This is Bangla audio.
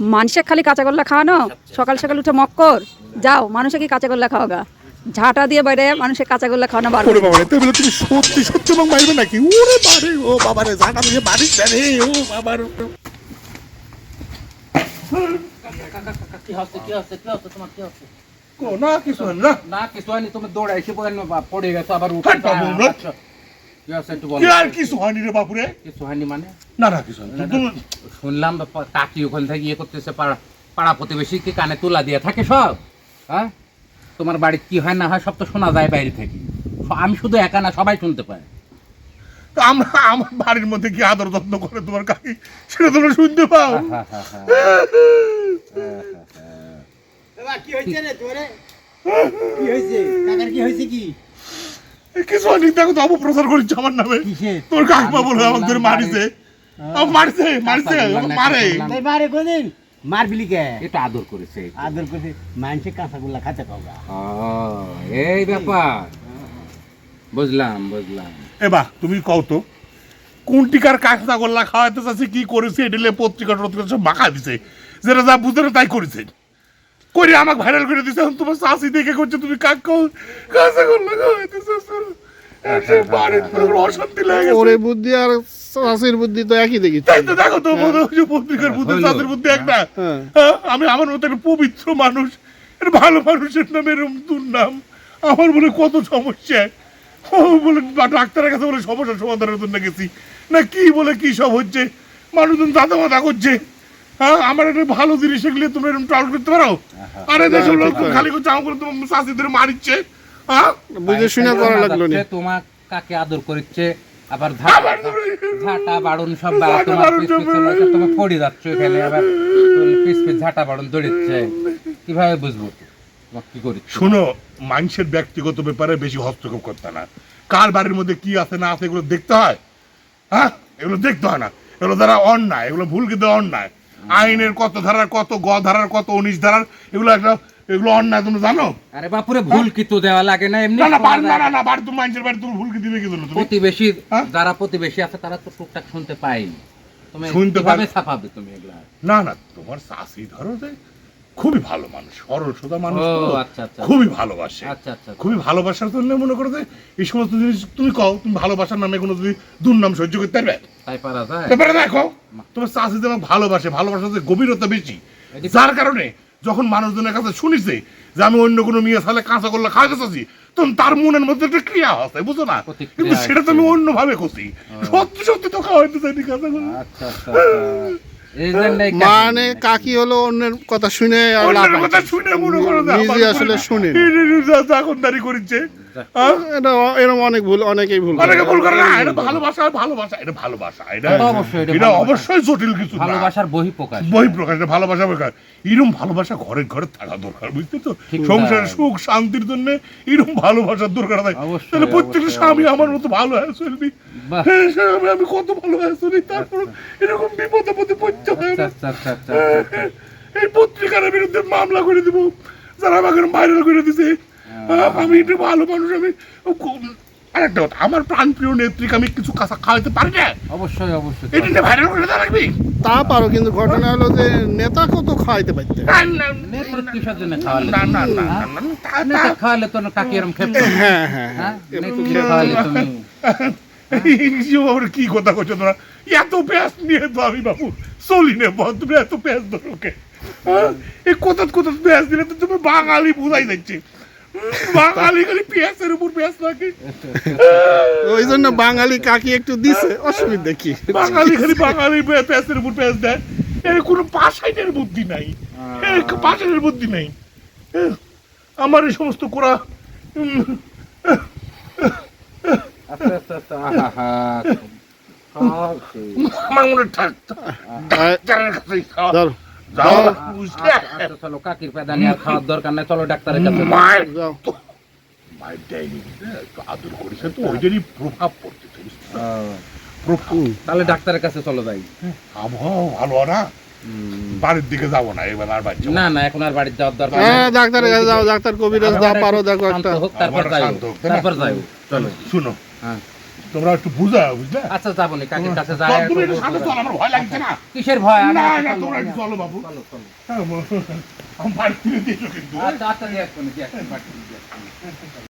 মানুষের খালি কাঁচাগোল্লা খাওয়ানো? সকাল সকাল উঠে মক্কর। যাও মানুষে কি কাঁচাগোল্লা খাওয়া গা ঝাঁটা দিয়ে বাইরে মানুষের কাঁচাগোল্লা খাওয়ানো বারো বাবা তুমি তুমি সত্যি সত্যি এবং মারবে নাকি? ওরে বারে ও বাবা রে জানা দিয়ে বাড়িস না রে ও বাবার। কি হচ্ছে কি হচ্ছে কি হচ্ছে তোমার কি হচ্ছে না কিছু না। না কিছু হয়নি তুমি দৌড়ে এসে পড়ে বা- পড়ে গেছো আবার উঠে আর কিছু হয়নি রে বাপুরে? কিছু হয়নি মানে? না না কিছু শুনলাম বা- কাকি ওখান থেকে ইয়ে করতেছে পাড়া পাড়া প্রতিবেশী কি কানে তুলা দিয়ে। থাকে সব? হ্যাঁ? তোমার বাড়িতে কি হয় না হয় সব তো শোনা যায় বাইরে থেকে। আমি শুধু একা না সবাই শুনতে পায়। আমরা আমার বাড়ির মধ্যে কি আদর যত্ন করে তোমার কাকি? সেটা তোমরা শুনতে পাও। বাবা, কি হয়েছে রে তোরে? কি হয়েছে? কাকার কি হয়েছে কি? কিছু হয়নি দেখো তো অপপ্রচার করিস আমার নামে। তোর কাকমা বলে আমাকে ধরে মারিছে। আমাকে মারিছে মারিছে মারে। মারে কোনদিন? মার বিলি কে এটা আদর করেছে। আদর মানুষে কাঁচাগুলা খাতে ও, এই ব্যাপার। বুঝলাম বুঝলাম। এবার তুমি কও তো কোন টিকার কাঁচা গোল্লা খাওয়াইতে চাচ্ছে কি করেছে এডিলে পত্রিকা টত্রিকা সব মাখা দিছে। যেটা যা বুঝতে না তাই করেছে। করে আমাকে ভাইরাল করে দিছে। এখন তোমার শাসি দেখে করছে তুমি কাক বাড়ির পুরো অশান্তি লাগে। ওরে বুদ্ধি আর চাষির বুদ্ধি তো একই দেখি। তাই তো দেখো তো পত্রিকার বুদ্ধি হলো। বুদ্ধি একটা। হ্যাঁ। হ্যাঁ, আমি আমার মতো একটা পবিত্র মানুষ ভালো মানুষের নামে এরকম দুর্নাম। আমার বলে কত সমস্যা। ও বলে ডাক্তারের কাছে বলে সমস্যা সমাধানের জন্য গেছি। না কি বলে কি সব হচ্ছে? মানুষজন দাদা মাদা করছে। হ্যাঁ আমার একটা ভালো জিনিস এগুলো তোমরা এরকম ট্রাউল করতে পারো? আরে দেশের লোক খালি করে চাও করে তোমার মারিচ্ছে হ্যাঁ? বুঝে শুনে করা লাগল নি। তোমার কাকে আদর করছে আবার ঝাঁটা তুমি- বাড়ুন সব তোমার পড়ে যাচ্ছ এখানে আবার পিস পিস ঝাঁটা বাড়ুন দৌড়িচ্ছে কীভাবে বুঝব কি করি শোনো মানুষের ব্যক্তিগত ব্যাপারে বেশি হস্তক্ষেপ করতে না। কার বাড়ির মধ্যে কি আছে না আছে এগুলো দেখতে হয়? হ্যাঁ? এগুলো দেখতে হয় না। এগুলো দ্বারা অন্যায় এগুলো ভুল কিন্তু অন্যায়। আইনের কত ধারার কত গ ধারার কত উনিশ ধারার এগুলো একটা এগুলো অন্যায় তুমি জানো? আরে বাপুরে ভুল কি তো দেওয়া লাগে না এমনি? না না না না। বাড়ি তুমি মানুষের বাড়ি তুমি ভুল কি দিবে কি জন্য তুমি? প্রতিবেশী হ্যাঁ? যারা প্রতিবেশী আছে তারা তো টুকটাক শুনতে পায়নি। তুমি শুনতে পায়- ছাপাবে তুমি এগুলা? না না তোমার শাশি ধরো যে খুবই ভালো মানুষ সরল সোজা মানুষ আচ্ছা, আচ্ছা। খুবই ভালোবাসে। আচ্ছা আচ্ছা। খুবই ভালোবাসার জন্য মনে করো যে এই সমস্ত জিনিস তুমি কও তুমি ভালোবাসার নামে কোনো যদি দুর্নাম সহ্য করতে পারবে? তাই পারা যায় ব্যাপারে দেখো তোমার চাষি তোমাকে ভালোবাসে ভালোবাসার যে গভীরতা বেশি যার কারণে যখন মানুষজনের কাছে শুনিছে যে আমি অন্য কোনো মেয়ে সালে কাঁচা করলে চাচ্ছি তখন তার মনের মধ্যে একটা ক্রিয়া আছে বুঝো না কিন্তু সেটা তো আমি আসছে। অন্য ভাবে করছি সত্যি সত্যি তো চাইনি কাঁচা করলে আচ্ছা আচ্ছা আচ্ছা। জন্যই কাকি- মানে কাকি হলো অন্যের কথা শুনে আর। কথা শুনে মনে করো যে আসলে শুনেন। চাকনদারি করিচ্ছে হ্যাঁ? এটা এরকম অনেক ভুল অনেকেই ভুল অনেকে ভুল করে না এটা ভালোবাসা ভালোবাসা এটা ভালোবাসা এটা এটা অবশ্যই, এটা এটা অবশ্যই জটিল কিছু ভালোবাসার বহি প্রকাশ বই প্রকাশ ভালোবাসা প্রকাশ এরকম ভালোবাসা ঘরে ঘরে থাকা দরকার বুঝতে তো? ঠিক সুখ শান্তির জন্য এরকম ভালোবাসার দরকার আছে তাহলে প্রত্যেকটা স্বামী আমার মতো ভালো হয়ে চলবি বাহ। হ্যাঁ, আমি কত ভালো হয়ে চলি তারপর এরকম বিপদে পদে পড়তে হয় আচ্ছা। আচ্ছা আচ্ছা আচ্ছা হ্যাঁ, আচ্ছা, আচ্ছা। এই পত্রিকার বিরুদ্ধে মামলা করে দিব যারা আমাকে ভাইরাল করে দিছে। আমি একটু ভালো মানুষ আমি আরেকটা কথা আমার প্রাণপ্রিয় নেত্রীকে আমি কিছু কাঁচা খাওয়াতে পারি না? অবশ্যই অবশ্যই। এটা ভাইরাল করে দেওয়া রাখবি তা পারো কিন্তু ঘটনা হলো যে নেতা কত খাওয়াইতে পারতে? না, না, নেত্র কিসের জন্য খাওয়ালে? না না না হ্যাঁ? না, না, তা- কাকি এরম হ্যাঁ হ্যাঁ হ্যাঁ। হ্যাঁ? কি কথা করছ তোমরা? এত প্যাস নিয়ে তো আমি বাবু চলি নে বল তুমি এত প্যাস ধরোকে এই কোথাত কোথাত প্যাস দিলে তো তুমি বাঙালি বুঝাই যাচ্ছে। বাঙালি খালি পেঁয়াজের উপর পেঁয়াজ লাগে ওই জন্য বাঙালি কাকি একটু দিছে অসুবিধা কি বাঙালি খালি বাঙালি পেঁয়াজের উপর পেঁয়াজ দেয় এর কোনো পাশাইনের বুদ্ধি নাই এর পাশাইনের বুদ্ধি নাই আমার এই সমস্ত করা আচ্ছা আচ্ছা আচ্ছা। আমার মনে থাক ডাক্তারের যাও বুঝলে চলো কাকির পেদানি আর খাওয়ার দরকার নাই চলো ডাক্তারের কাছে মায়ের যাও মায়ের দেয়নি আদর করেছে তো ওইটারই প্রভাব পড়তেছে বুঝতে পারছ? প্রভাব তাহলে ডাক্তারের কাছে চলো যাই আবহাওয়া ভালো না বাড়ির দিকে যাব না এবার আর বাড়ি না না এখন আর বাড়িতে যাওয়ার দরকার হ্যাঁ ডাক্তারের কাছে যাও ডাক্তার কবিরাজ যা পারো দেখো একটা তারপর না? তারপর যাইও চলো শুনো হ্যাঁ তোমরা একটু বুঝা বুঝলে? আচ্ছা যাব নি কাকের কাছে যাই তুমি একটু সাথে চল আমার ভয় লাগছে না। কিসের ভয়? না না তোমরা একটু চলো বাবু। চলো, চলো। হ্যাঁ, আমার বাড়ি ফিরে দিয়েছ কিন্তু। আচ্ছা আচ্ছা দিয়ে আসব নি, দিয়ে আসব